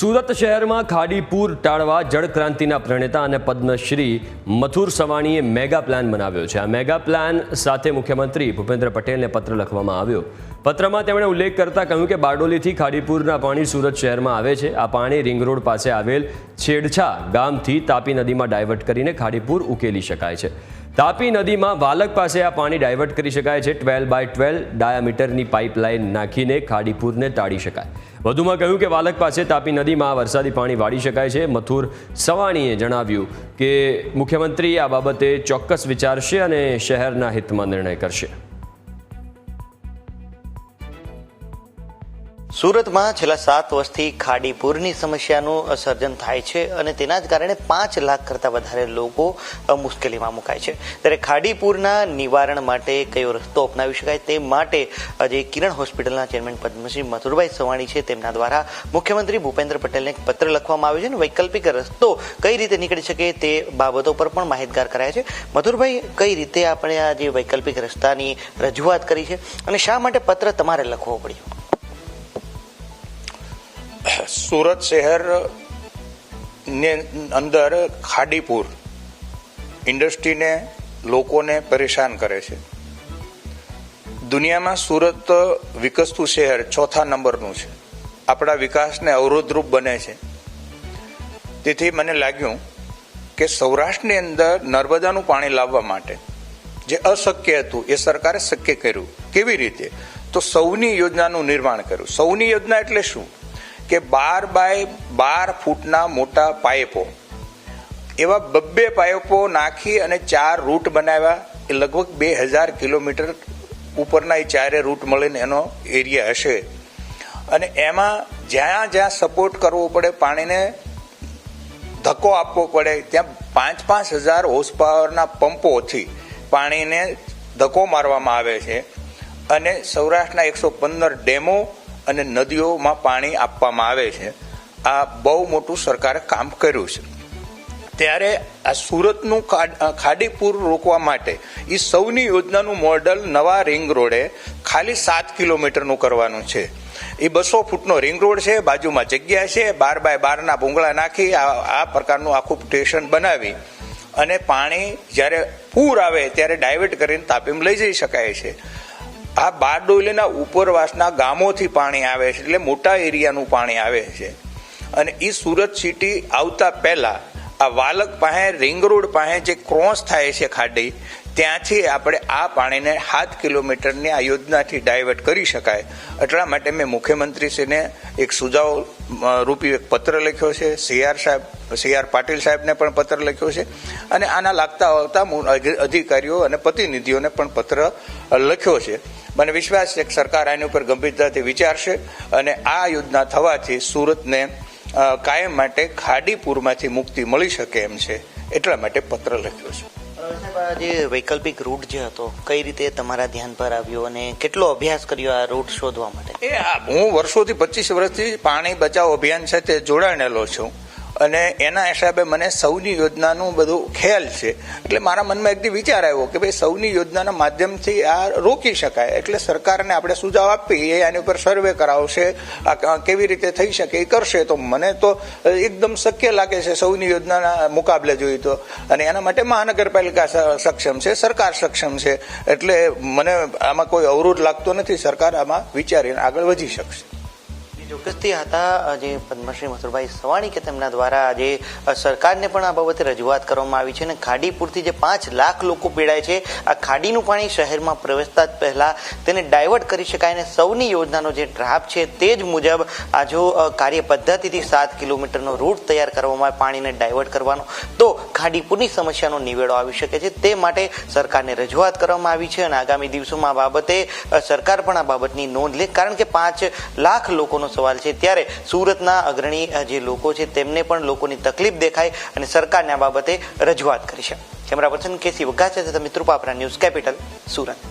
સુરત શહેરમાં ખાડીપુર ટાળવા જળક્રાંતિના પ્રણેતા અને પદ્મશ્રી મથુર સવાણીએ મેગા પ્લાન બનાવ્યો છે. આ મેગા પ્લાન સાથે મુખ્યમંત્રી ભૂપેન્દ્ર પટેલને પત્ર લખવામાં આવ્યો. પત્રમાં તેમણે ઉલ્લેખ કરતા કહ્યું કે બારડોલીથી ખાડીપુરના પાણી સુરત શહેરમાં આવે છે. આ પાણી રિંગ રોડ પાસે આવેલ છેડછા ગામથી તાપી નદીમાં ડાયવર્ટ કરીને ખાડીપુર ઉકેલી શકાય છે. તાપી નદીમાં વાલક પાસે આ પાણી ડાયવર્ટ કરી શકાય છે. ટ્વેલ્વ બાય ટ્વેલ્વ ડાયામીટરની પાઇપલાઇન નાખીને ખાડીપુરને ટાળી શકાય. વધુમાં કહ્યું કે વાલક પાસે તાપી નદીમાં વરસાદી પાણી વાળી શકાય છે. મથુર સવાણીએ જણાવ્યું કે મુખ્યમંત્રી આ બાબતે ચોક્કસ વિચારશે અને શહેરના હિતમાં નિર્ણય કરશે. સુરતમાં છેલ્લા સાત વર્ષથી ખાડીપુરની સમસ્યાનું સર્જન થાય છે અને તેના જ કારણે પાંચ લાખ કરતાં વધારે લોકો મુશ્કેલીમાં મુકાય છે. ત્યારે ખાડીપુરના નિવારણ માટે કયો રસ્તો અપનાવી શકાય તે માટે આજે કિરણ હોસ્પિટલના ચેરમેન પદ્મશ્રી મથુરભાઈ સવાણી છે. તેમના દ્વારા મુખ્યમંત્રી ભૂપેન્દ્ર પટેલને એક પત્ર લખવામાં આવ્યો છે અને વૈકલ્પિક રસ્તો કઈ રીતે નીકળી શકે તે બાબતો પર પણ માહિતગાર કરાયા છે. મથુરભાઈ, કઈ રીતે આપણે આ જે વૈકલ્પિક રસ્તાની રજૂઆત કરી છે અને શા માટે પત્ર તમારે લખવો પડ્યો? સુરત શહેર ને અંદર ખાડીપુર ઇન્ડસ્ટ્રીને લોકોને પરેશાન કરે છે. દુનિયામાં સુરત વિકસતું શહેર ચોથા નંબરનું છે. આપણા વિકાસને અવરોધરૂપ બને છે. તેથી મને લાગ્યું કે સૌરાષ્ટ્રની અંદર નર્મદાનું પાણી લાવવા માટે જે અશક્ય હતું, એ સરકારે શક્ય કર્યું. કેવી રીતે? તો સૌની યોજનાનું નિર્માણ કર્યું. સૌની યોજના એટલે શું? કે બાર બાય બાર ફૂટના મોટા પાઇપો એવા બબ્બે પાઇપો નાખી અને ચાર રૂટ બનાવ્યા. એ લગભગ બે હજાર કિલોમીટર ઉપરના એ ચારે રૂટ મળીને એનો એરિયા હશે. અને એમાં જ્યાં જ્યાં સપોર્ટ કરવો પડે, પાણીને ધક્કો આપવો પડે, ત્યાં પાંચ પાંચ હજાર હોર્સ પાવરના પંપોથી પાણીને ધક્કો મારવામાં આવે છે. અને સૌરાષ્ટ્રના એકસો પંદર ડેમો અને નદીઓમાં પાણી આપવામાં આવે છે. આ બહુ મોટું સરકારે કામ કર્યું છે. ત્યારે આ સુરતનું ખાડીપુર રોકવા માટે એ સૌની યોજનાનું મોડલ નવા રિંગ રોડે ખાલી સાત કિલોમીટરનું કરવાનું છે. એ બસો ફૂટનો રિંગ રોડ છે, બાજુમાં જગ્યા છે, બાર બાય બારના ભૂંગળા નાખી આ આ પ્રકારનું આખું સ્ટેશન બનાવી અને પાણી જ્યારે પૂર આવે ત્યારે ડાયવર્ટ કરીને તાપીમાં લઈ જઈ શકાય છે. આ બારડોલીના ઉપરવાસના ગામોથી પાણી આવે છે, એટલે મોટા એરિયાનું પાણી આવે છે. અને એ સુરત સિટી આવતા પહેલાં આ વાલક પાસે રિંગ રોડ પાસે જે ક્રોસ થાય છે ખાડી ત્યાંથી આપણે આ પાણીને સાત કિલોમીટરની આ યોજનાથી ડાયવર્ટ કરી શકાય. એટલા માટે મેં મુખ્યમંત્રીશ્રીને એક સુઝાવ રૂપી એક પત્ર લખ્યો છે. સીઆર સાહેબ સીઆર પાટીલ સાહેબને પણ પત્ર લખ્યો છે. અને આના લાગતા આવતા અધિકારીઓ અને પ્રતિનિધિઓને પણ પત્ર લખ્યો છે. મને વિશ્વાસ છે કે સરકાર આની ઉપર ગંભીરતાથી વિચારશે અને આ યોજના થવાથી સુરતને કાયમ માટે ખાડીપુરમાંથી મુક્તિ મળી શકે એમ છે. એટલા માટે પત્ર લખ્યો છે. આ જે વૈકલ્પિક રૂટ જે હતો કઈ રીતે તમારા ધ્યાન પર આવ્યો અને કેટલો અભ્યાસ કર્યો આ રૂટ શોધવા માટે? એ હું વર્ષોથી પચીસ વર્ષથી પાણી બચાવ અભિયાન સાથે જોડાયેલો છું. અને એના હિસાબે મને સૌની યોજનાનું બધું ખ્યાલ છે. એટલે મારા મનમાં એકદી વિચાર આવ્યો કે ભાઈ સૌની યોજનાના માધ્યમથી આ રોકી શકાય. એટલે સરકારને આપણે સુઝાવ આપી એ આની ઉપર સર્વે કરાવશે, આ કેવી રીતે થઈ શકે એ કરશે. તો મને તો એકદમ શક્ય લાગે છે સૌની યોજનાના મુકાબલે જોઈએ તો. અને એના માટે મહાનગરપાલિકા સક્ષમ છે, સરકાર સક્ષમ છે. એટલે મને આમાં કોઈ અવરોધ લાગતો નથી. સરકાર આમાં વિચારીને આગળ વધી શકશે. ચોક્કસથી હતા જે પદ્મશ્રી મથુરભાઈ સવાણી કે તેમના દ્વારા આજે સરકારને પણ આ બાબતે રજૂઆત કરવામાં આવી છે અને ખાડી પૂરથી જે પાંચ લાખ લોકો પીડાય છે, આ ખાડીનું પાણી શહેરમાં પ્રવેશતા જ પહેલા તેને ડાયવર્ટ કરી શકાય અને સૌની યોજનાનો જે ડ્રાફ્ટ છે તે જ મુજબ આ જો કાર્ય પદ્ધતિથી સાત કિલોમીટરનો રૂટ તૈયાર કરવામાં આવે, પાણીને ડાયવર્ટ કરવાનો. તો ખાડીપુરની સમસ્યાનો નિવેડો આવી શકે છે. તે માટે સરકારને રજૂઆત કરવામાં આવી છે અને આગામી દિવસોમાં આ બાબતે સરકાર પણ આ બાબતની નોંધ લે. કારણ કે પાંચ લાખ લોકોનો સવાલ છે. ત્યારે સુરતના અગ્રણી જે લોકો છે તેમને પણ લોકોની તકલીફ દેખાય અને સરકારને આ બાબતે રજૂઆત કરી છે. કેમેરા પર્સન કેસી વઘાચા તથા મિત્રુપાપરા ન્યૂઝ કેપિટલ, સુરત.